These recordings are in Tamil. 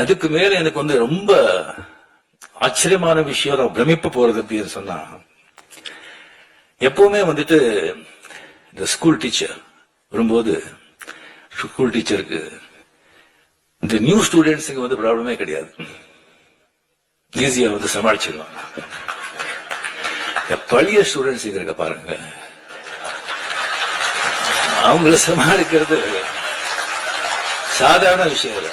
அதுக்கு மேல எனக்கு வந்து ரொம்ப ஆச்சரியமான விஷயம் நான் பிரமிப்பு போறது அப்படின்னு சொன்னா எப்பவுமே வந்துட்டு இந்த ஸ்கூல் டீச்சர் வரும்போது ஸ்கூல் டீச்சருக்கு இந்த நியூ ஸ்டூடெண்ட்ஸுக்கு வந்து ப்ராப்ளமே கிடையாது. ஈஸியா வந்து சமாளிச்சிருவாங்க. பழைய ஸ்டூடெண்ட்ஸ் இருக்க பாருங்க. அவங்கள சமாளிக்கிறது சாதாரண விஷயம் இல்லை.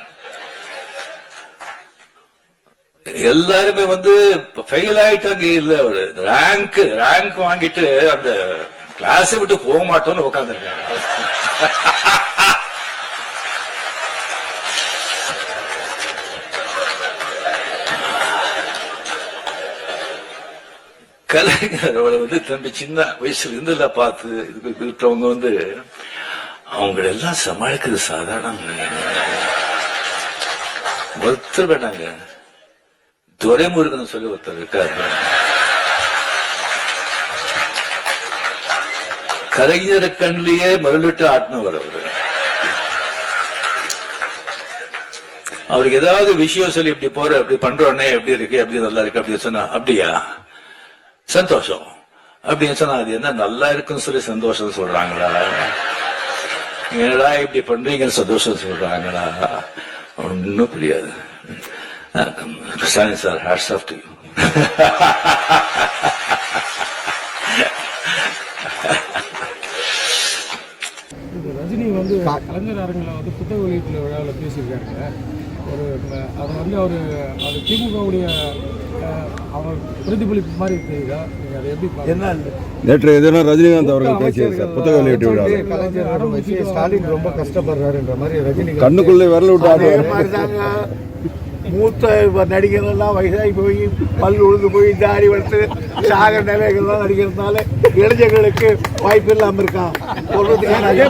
எல்லாருமே வந்து ஃபெயில் ஆயிட்டாங்க இல்ல ஒரு ரேங்க் ரேங்க் வாங்கிட்டு அந்த கிளாஸ் விட்டு போக மாட்டோம்னு உட்காந்துருக்காங்க கலைஞரோட வந்து தம்பி சின்ன வயசுல இருந்து எல்லாம் பார்த்து இதுக்கு இருக்கிறவங்க வந்து அவங்கள எல்லாம் சமாளிக்கிறது சாதாரணம் ஒருத்தர் வேணாங்க துரைமுருகன் சொல்லி ஒருத்தர் இருக்காரு. கலைஞர கண்ணிலேயே மருளிட்டு ஆட்டினவர் அவரு. அவருக்கு ஏதாவது விஷயம் சொல்லி இப்படி போற இப்படி பண்றோடனே எப்படி இருக்கு எப்படி நல்லா இருக்கு அப்படி சொன்னா அப்படியா? சந்தோஷம். அப்படின்னு சொன்னா அது என்ன நல்லா இருக்குன்னு சொல்லி சந்தோஷம் சொல்றாங்களா? என்னடா இப்படி பண்றீங்கன்னு சந்தோஷம் சொல்றாங்களா? ஒன்னும் புரியாது. சார் ஹேட்ஸ் ஆஃப் டு இது ரஜினி வந்து கலைஞர் அரங்கில் வந்து புத்தக வெளியீட்டு விழாவில் பேசியிருக்காருங்க. ஒரு அதை வந்து அவர் அது திமுகவுடைய அவர் பிரதிபலிப்பு மாதிரி தெரியுதா? நீங்கள் அதை எப்படி பார்க்கறீங்க? நேற்று எதுனா ரஜினிகாந்த் அவர்கள் பேசியது சார் புத்தக வெளியீட்டு விழாவில். கலைஞர் வச்சு ஸ்டாலின் ரொம்ப கஷ்டப்படுறாருன்ற மாதிரி ரஜினி கண்ணுக்குள்ளே விரல் விட்டு மூத்த நடிகர்கள்லாம் வயசாகி போய் பல் உழுந்து போய் தாடி வளர்த்து சாக நிலைகள்லாம் நடிக்கிறதுனால இளைஞர்களுக்கு வாய்ப்பு இல்லாமல் இருக்கான் சொல்றதுக்கான